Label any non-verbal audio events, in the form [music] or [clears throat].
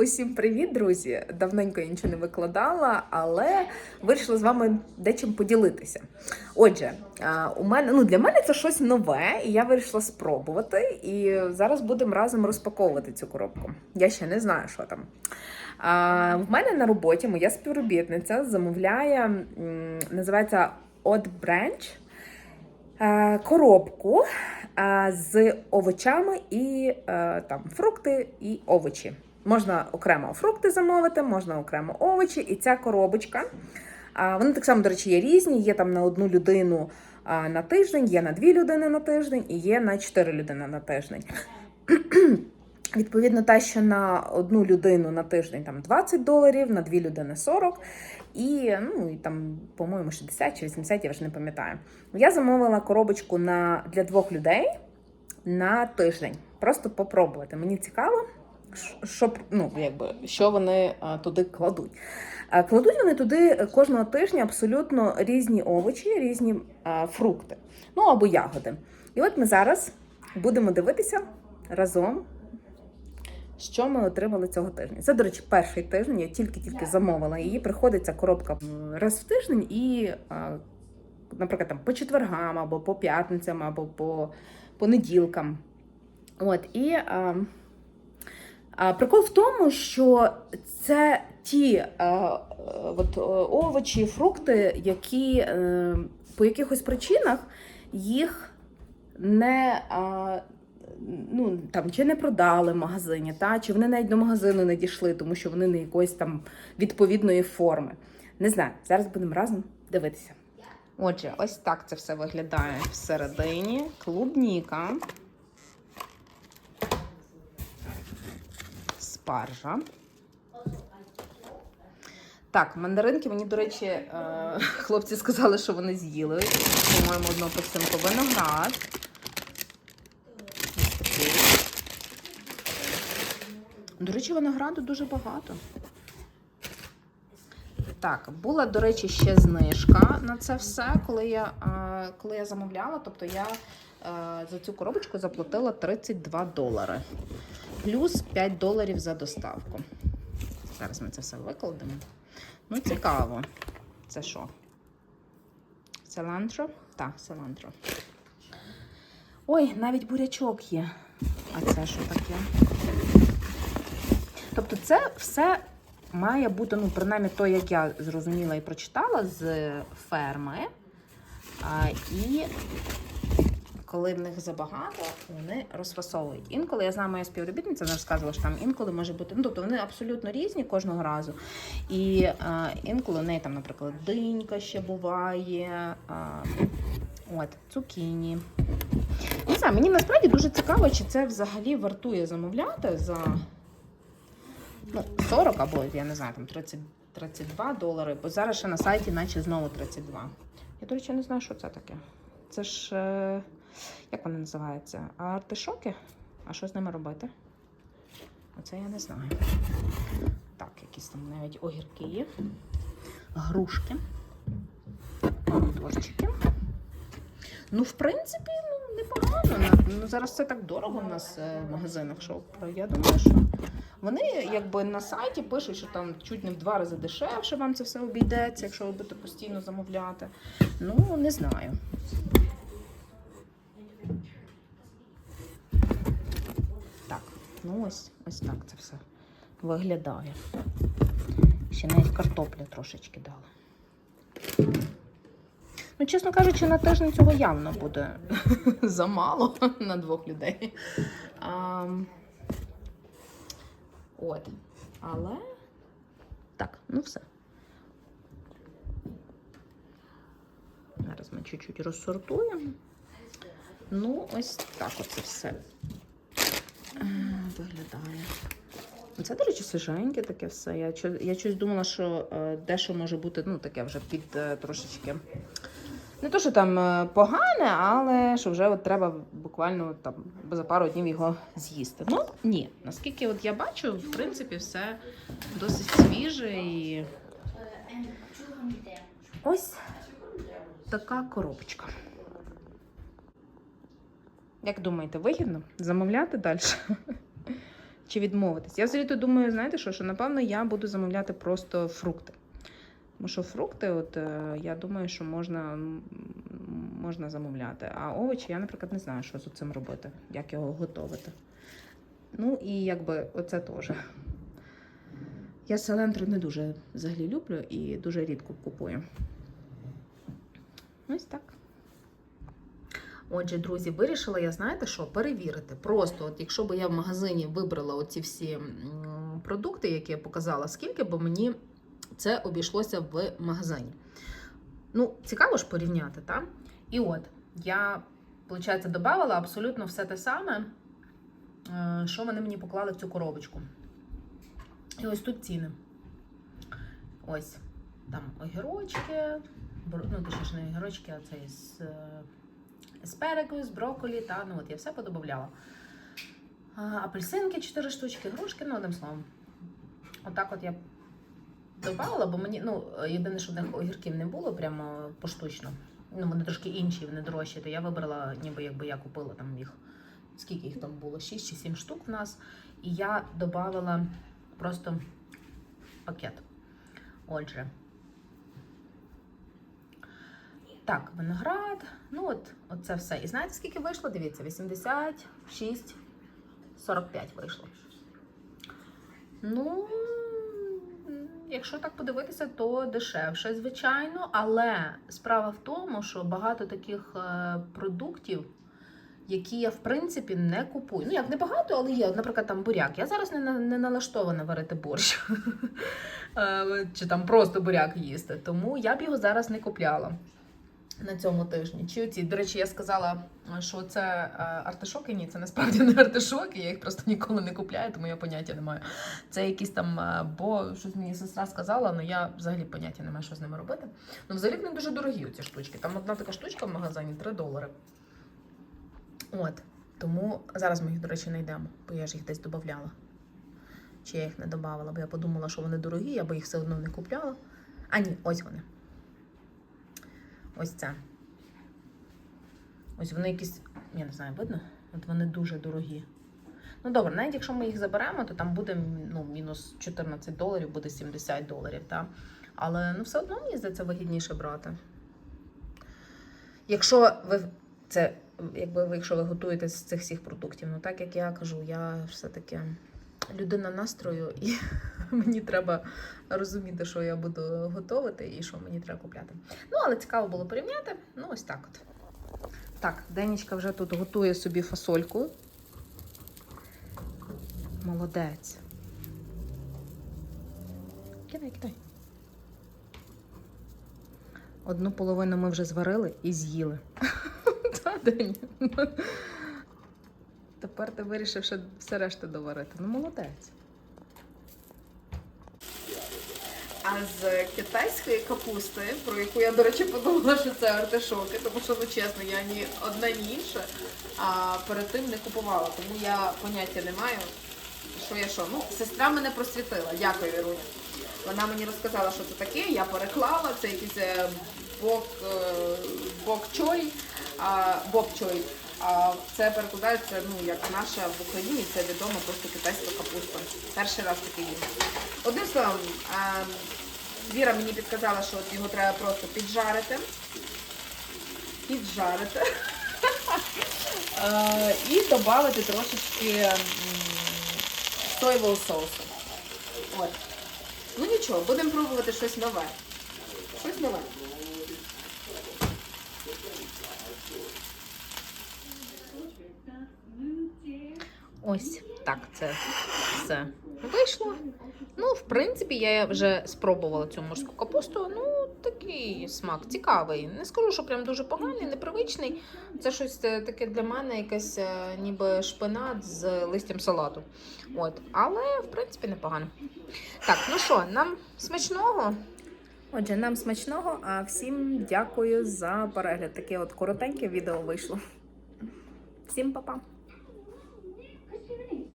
Усім привіт, друзі! Давненько я нічого не викладала, але вирішила з вами дечим поділитися. Отже, у мене ну для мене це щось нове, і я вирішила спробувати. І зараз будемо разом розпаковувати цю коробку. Я ще не знаю, що там. А, в мене на роботі моя співробітниця замовляє, називається Odd Branch коробку з овочами і е, там фрукти і овочі. Можна окремо фрукти замовити, можна окремо овочі. І ця коробочка. Вони так само, до речі, є різні. Є там на одну людину на тиждень, є на дві людини на тиждень і є на чотири людини на тиждень. [clears throat] Відповідно, та, що на одну людину на тиждень там 20 доларів, на дві людини 40, і ну і там, по-моєму, 60 чи 80, я вже не пам'ятаю. Я замовила коробочку на для двох людей на тиждень. Просто попробувати. Мені цікаво, що, ну, якби, що вони а, туди кладуть. А, Кладуть вони туди кожного тижня абсолютно різні овочі, різні а, фрукти, ну або ягоди. І от ми зараз будемо дивитися разом. Що ми отримали цього тижня? Це, до речі, перший тиждень. Я тільки-тільки замовила її. Приходить ця коробка раз в тиждень і, наприклад, там по четвергам, або по п'ятницям, або по понеділкам. От і а, прикол в тому, що це ті а, а, от, овочі, фрукти, які е, по якихось причинах їх не. Ну там чи не продали в магазині, та чи вони навіть до магазину не дійшли, тому що вони не якоїсь там відповідної форми. Не знаю, зараз будемо разом дивитися. Отже, ось так це все виглядає всередині. Клубніка, спаржа. Так, мандаринки мені, до речі, е, хлопці сказали, що вони з'їли. По-моєму, одну посинку виноград. До речі, винограду дуже багато. Так, була, до речі, ще знижка на це все, коли я, е, коли я замовляла. Тобто я е, за цю коробочку заплатила 32 долари. Плюс 5 доларів за доставку. Зараз ми це все викладемо. Ну, цікаво. Це що? Селантро? Так, селантро. Ой, навіть бурячок є. А це що таке? Тобто, це все має бути, ну, принаймні, то, як я зрозуміла і прочитала з ферми. А, і коли в них забагато, вони розфасовують. Інколи я знаю, моя співробітниця вона розказувала, що там інколи може бути. Ну, тобто вони абсолютно різні кожного разу. І а, інколи в неї там, наприклад, динька ще буває. А, от, цукіні. Не знаю, мені насправді дуже цікаво, чи це взагалі вартує замовляти за ну, 40 або, я не знаю, там 30, 32 долари, бо зараз ще на сайті наче знову 32. Я, до речі, не знаю, що це таке. Це ж, е, як вони називаються? Артишоки? А що з ними робити? Оце я не знаю. Так, якісь там навіть огірки є. Грушки. Помідорчики. Ну, в принципі, ну, непогано. Ну, зараз це так дорого в нас е, в магазинах, що я думаю, що вони якби на сайті пишуть, що там чуть не в два рази дешевше вам це все обійдеться, якщо ви будете постійно замовляти. Ну, не знаю. Так, ну ось, ось так це все виглядає. Ще навіть картоплі трошечки дали. Ну, чесно кажучи, на тиждень цього явно буде [laughs] замало на двох людей. А, от. Але так, ну все. Зараз ми чуть-чуть розсортуємо. Ну, ось так оце все виглядає. Це, до речі, свіженьке таке все. Я, я щось думала, що е, дещо може бути ну, таке вже під е, трошечки. Не то, що там е, погане, але що вже от треба буквально там за пару днів його з'їсти. Ну, ні. Наскільки от я бачу, в принципі, все досить свіже і. Ось така коробочка. Як думаєте, вигідно замовляти далі? Чи відмовитись. Я взагалі думаю, знаєте що, що напевно я буду замовляти просто фрукти. Тому що фрукти, от е, я думаю, що можна, можна замовляти. А овочі я, наприклад, не знаю, що з цим робити, як його готувати. Ну і якби оце теж. Я селентру не дуже взагалі люблю і дуже рідко купую. Ось так. Отже, друзі, вирішила я, знаєте що, перевірити. Просто, от якщо б я в магазині вибрала оці всі продукти, які я показала, скільки б мені це обійшлося в магазині. Ну, цікаво ж порівняти, так? І от, я, виходить, додавала абсолютно все те саме, е, що вони мені поклали в цю коробочку. І ось тут ціни. Ось там огірочки, ну, точніше, не огірочки, а цей з е, аспарагус, брокколі, та ну от я все подобавляла. Апельсинки 4 штучки, грушки, ну одним словом. Отак от я додавала, бо мені, ну, єдине, що в них огірків не було прямо поштучно. Ну, вони трошки інші, вони дорожчі, то я вибрала, ніби якби я купила там їх. Скільки їх там було? 6 чи 7 штук в нас. І я додавала просто пакет. Отже. Так, виноград. Ну от, от це все. І знаєте, скільки вийшло? Дивіться, 86, 45 вийшло. Ну, якщо так подивитися, то дешевше, звичайно. Але справа в тому, що багато таких е, продуктів, які я в принципі не купую. Ну, як не багато, але є. Наприклад, там буряк. Я зараз не, не налаштована варити борщ. [laughs] Е, Чи там просто буряк їсти. Тому я б його зараз не купляла на цьому тижні. Чи оці, до речі, я сказала, що це е, артишоки. Ні, це насправді не артишоки. Я їх просто ніколи не купляю, тому я поняття не маю. Це якісь там, е, бо щось мені сестра сказала, але я взагалі поняття не маю, що з ними робити. Ну, взагалі вони дуже дорогі ці штучки. Там одна така штучка в магазині 3 долари. От. Тому зараз ми їх, до речі, знайдемо, бо я ж їх десь додавала. Чи я їх не додавала, бо я подумала, що вони дорогі, я би їх все одно не купляла. А ні, ось вони. Ось це. Ось вони якісь, я не знаю, видно? От вони дуже дорогі. Ну добре, навіть якщо ми їх заберемо, то там буде ну, мінус 14 доларів, буде 70 доларів. Та? Але ну, все одно мені здається вигідніше брати. Якщо ви це, якби якщо ви готуєте з цих всіх продуктів, ну так як я кажу, я все-таки людина настрою, і [laughs] [laughs] мені треба розуміти, що я буду готувати і що мені треба купляти. Ну, але цікаво було порівняти. Ну, ось так от. Так, Денечка вже тут готує собі фасольку. Молодець. Кидай, кидай. Одну половину ми вже зварили і з'їли. [laughs] Та, День. Тепер ти вирішив ще все решта доварити. Ну, молодець. А з китайської капусти, про яку я, до речі, подумала, що це артишоки, тому що, ну чесно, я ні одне, ні інше а перед тим не купувала, тому я поняття не маю, що я що. Ну, сестра мене просвітила. Дякую, Віруня. Вона мені розказала, що це таке, я переклала, це якийсь е, бок, е, бок-чой, а, бок-чой. А це перекладається, ну, як наша в Україні, це відомо просто китайська капуста. Перший раз таке їм. Одним словом, Віра мені підказала, що його треба просто піджарити. Піджарити. [laughs] І додати трошечки соєвого соусу. От. Ну нічого, будемо пробувати щось нове. Щось нове. Ось так це все вийшло. Ну, в принципі, я вже спробувала цю морську капусту. Ну, такий смак цікавий. Не скажу, що прям дуже поганий, непривичний. Це щось е, таке для мене, якесь е, ніби шпинат з листям салату. От, але в принципі непогано. Так, ну що, нам смачного. Отже, нам смачного, а всім дякую за перегляд. Таке от коротеньке відео вийшло. Всім па-па!